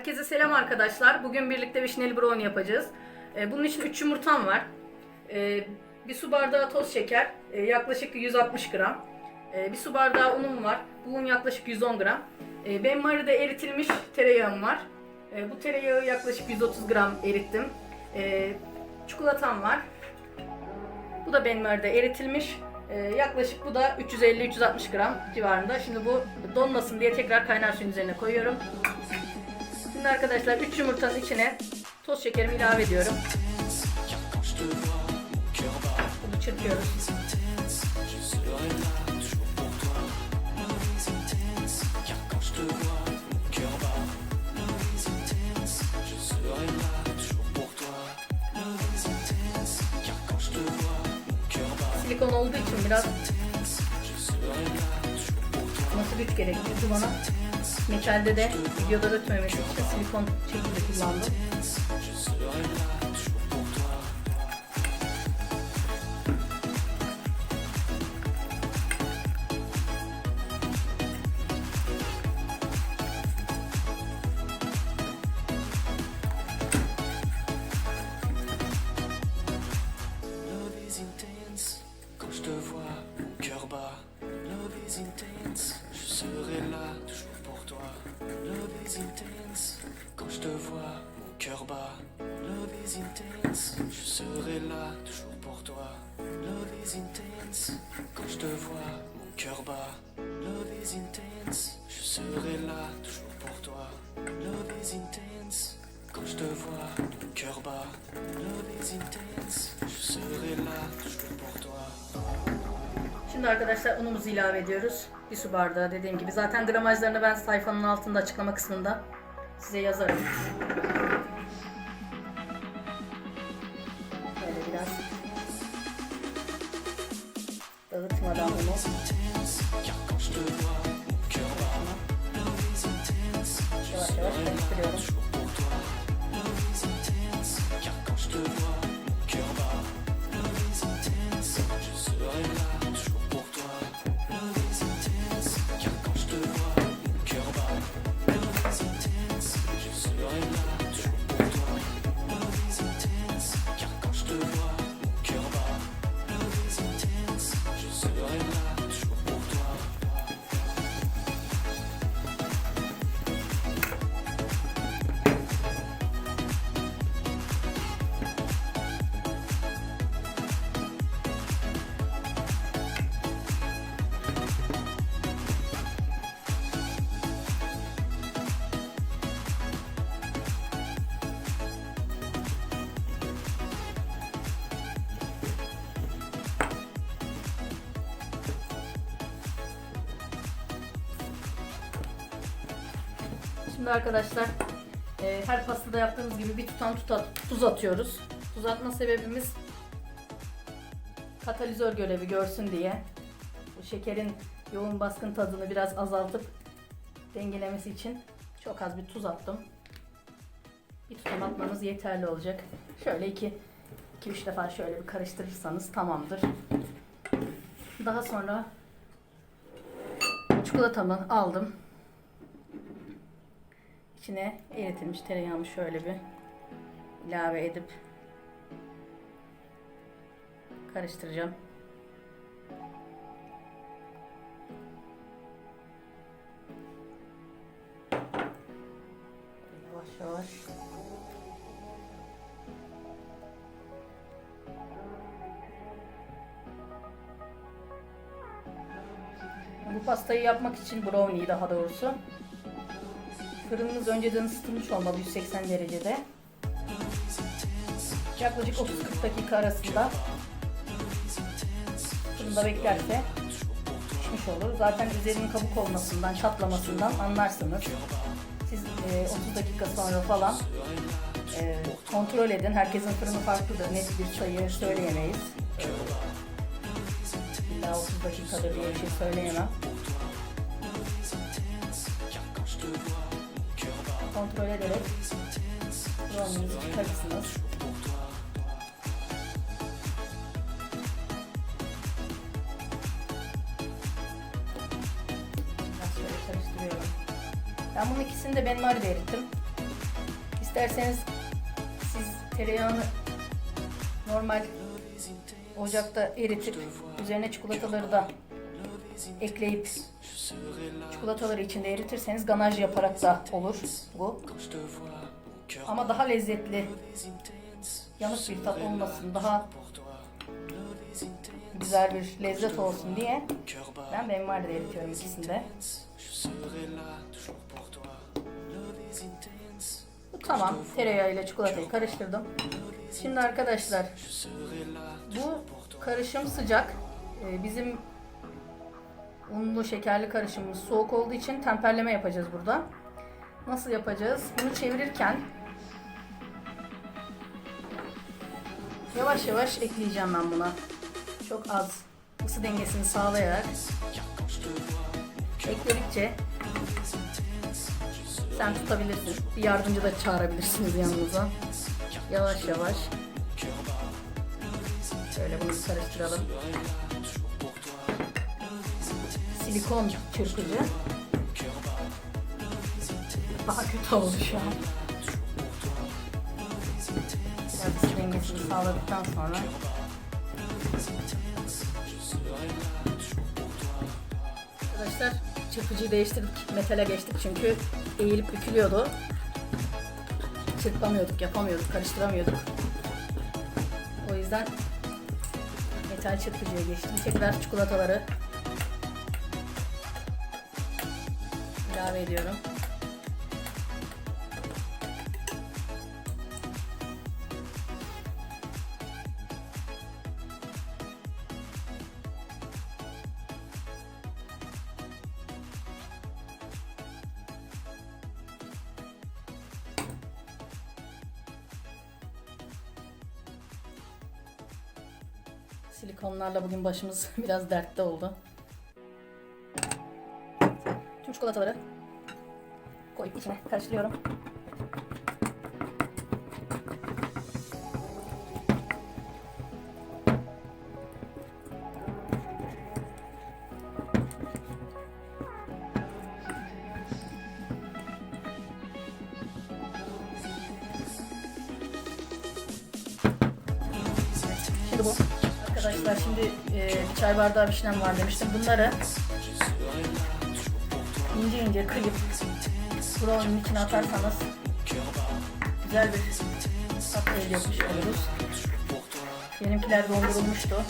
Herkese selam arkadaşlar. Bugün birlikte vişneli brownie yapacağız. Ee, Bunun için 3 yumurtam var. Ee, Bir su bardağı toz şeker, e, yaklaşık 160 gram. Ee, Bir su bardağı unum var. Bu un yaklaşık 110 gram. Ee, Benmari'de eritilmiş tereyağım var. Bu tereyağı yaklaşık 130 gram erittim. Çikolatam var. Bu da benmari'de eritilmiş. Ee, yaklaşık bu da 350-360 gram civarında. Şimdi bu donmasın diye tekrar kaynar suyun üzerine koyuyorum. Şimdi arkadaşlar 3 yumurtanın içine toz şekerimi ilave ediyorum. Bunu çırpıyoruz. Silikon olduğu için biraz nasıl güç gerekiyordu bana. Meçhalde de videoda ötmemesi için silikon şekilde kullandım. Te vois, mon cœur bat. Love is intense, je serai là, toujours pour toi. Love is intense, quand je te vois, mon cœur bat. Love is intense, je serai là, toujours pour toi. Love is intense, quand je te vois, mon cœur bat. Love is intense, je serai là, toujours pour toi. Şimdi arkadaşlar unumuzu ilave ediyoruz. Bir su bardağı dediğim gibi. Zaten gramajlarını ben sayfanın altında açıklama kısmında size yazarım. alive. Şimdi arkadaşlar e, her pastada yaptığımız gibi bir tutam tuta- tuz atıyoruz. Tuz atma sebebimiz katalizör görevi görsün diye. Bu şekerin yoğun baskın tadını biraz azaltıp dengelemesi için çok az bir tuz attım. Bir tutam atmanız yeterli olacak. Şöyle iki, iki üç defa şöyle bir karıştırırsanız tamamdır. Daha sonra çikolatamı aldım. İçine eritilmiş tereyağımı şöyle bir ilave edip karıştıracağım. Yavaş yavaş. Bu pastayı yapmak için brownie'yi daha doğrusu Fırınınız önceden ısıtılmış olmalı 180 derecede. Yaklaşık 30-40 dakika arasında fırında beklerse pişmiş olur. Zaten üzerinin kabuk olmasından, çatlamasından anlarsınız. Siz e, 30 dakika sonra falan e, kontrol edin. Herkesin fırını farklıdır. Net bir sayı söyleyemeyiz. E, illa 30 dakikadır diye bir şey söyleyemem. Kontrol ederek brownie'nizi çıkarırsınız. Ben bunun ikisini de benmari erittim. İsterseniz siz tereyağını normal ocakta eritip üzerine çikolataları da ekleyip çikolataları içinde eritirseniz ganaj yaparak da olur bu. Ama daha lezzetli, yanık bir tat olmasın, daha güzel bir lezzet olsun diye ben benmari eritiyorum ikisini de. je serai là toujours pour toi. Love is intense. Bu tamam. Tereyağı ile çikolatayı karıştırdım. Şimdi arkadaşlar bu karışım sıcak. Ee, Bizim unlu şekerli karışımımız soğuk olduğu için temperleme yapacağız burada. Nasıl yapacağız? Bunu çevirirken yavaş yavaş ekleyeceğim ben buna. Çok az ısı dengesini sağlayarak ekledikçe sen tutabilirsin. Bir yardımcı da çağırabilirsiniz yanınıza. Yavaş yavaş. Şöyle bunu karıştıralım. Silikon çırpıcı. Daha kötü oldu şu an. Biraz dengesini sağladıktan sonra Arkadaşlar çırpıcıyı değiştirdik. Metale geçtik çünkü eğilip bükülüyordu. Çırpamıyorduk, yapamıyorduk, karıştıramıyorduk. O yüzden metal çırpıcıya geçtim. Tekrar çikolataları ilave ediyorum. Silikonlarla bugün başımız biraz dertte oldu. Tüm çikolataları koyup içine karıştırıyorum. Şimdi bu. Arkadaşlar şimdi e, çay bardağı vişnem var demiştim. Bunları ince ince kıyıp brownie'nin içine atarsanız güzel bir elde etmiş oluruz. Benimkiler dondurulmuştu.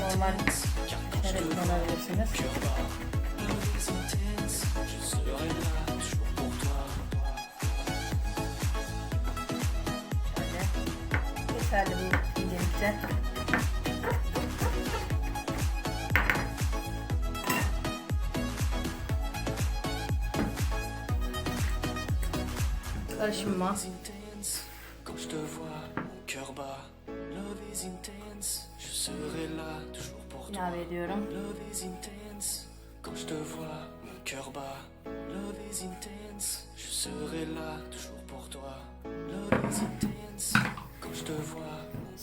Normal nereye kullanabilirsiniz. Şöyle. Yeterli bu incelikte. Toi. ilave ediyorum. Love is intense. Quand je te vois, mon cœur bat. Love is intense. Je serai là toujours pour toi. Love is intense. Quand je te vois,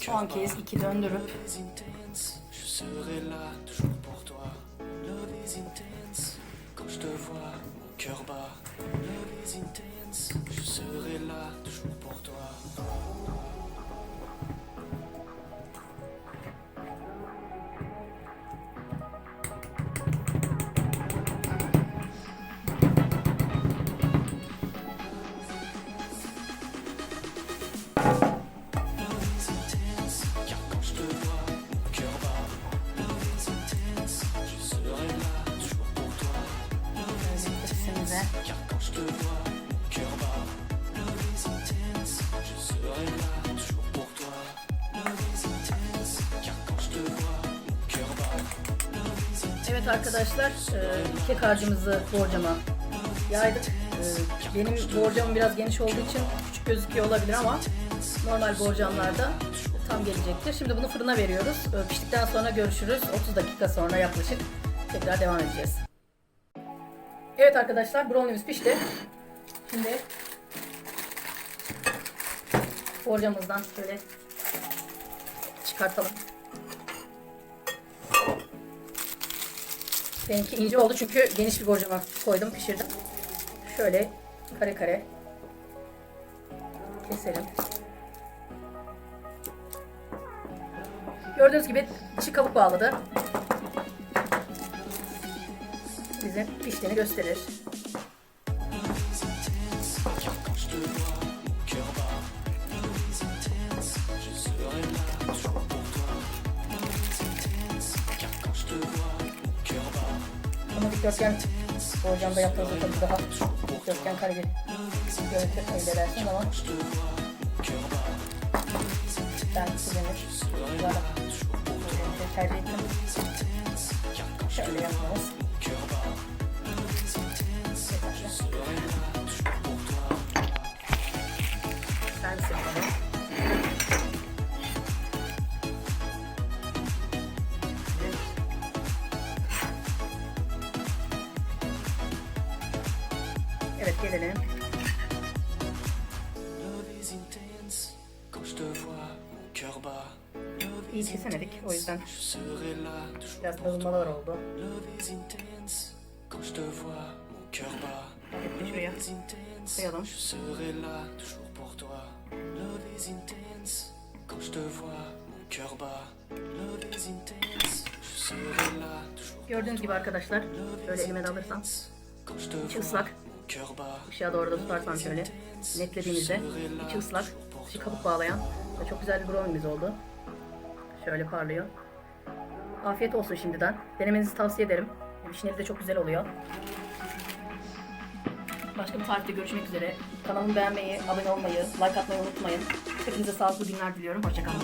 mon cœur döndürüp Love is intense. Je serai là toujours pour toi. Love is intense. Quand je te vois, mon cœur bat. Love is intense. Serai là Evet arkadaşlar, e, kek harcımızı borcama yaydık. E, benim borcamım biraz geniş olduğu için küçük gözüküyor olabilir ama normal borcamlarda tam gelecektir. Şimdi bunu fırına veriyoruz. E, Piştikten sonra görüşürüz. 30 dakika sonra yaklaşık tekrar devam edeceğiz. Evet arkadaşlar, brownie'miz pişti. Şimdi borcamızdan şöyle çıkartalım. Benimki ince oldu çünkü geniş bir borcama koydum, pişirdim. Şöyle kare kare keselim. Gördüğünüz gibi dışı kabuk bağladı. Bize piştiğini gösterir. Dikdörtgen borcamda yaptığımızda tabii daha dikdörtgen kare bir görüntü elde edersin ama ben kullanır. Yuvarlak görüntüyü tercih ettim. Şöyle yapmamız. Servis yapalım. Bat. Love İyi kesemedik o yüzden biraz bozulmalar oldu. Bir şuraya koyalım. quand je te vois, mon cœur bat. Love is intense, je serai là toujours Gördüğünüz gibi arkadaşlar şöyle elime de alırsam içi ıslak. Işığa doğru da tutarsam şöyle netlediğimizde içi ıslak, dışı kabuk bağlayan ve çok güzel bir brownimiz oldu. Şöyle parlıyor. Afiyet olsun şimdiden. Denemenizi tavsiye ederim. Vişneli de çok güzel oluyor. Başka bir tarifte görüşmek üzere. Kanalımı beğenmeyi, abone olmayı, like atmayı unutmayın. Hepinize sağlıklı günler diliyorum. Hoşçakalın.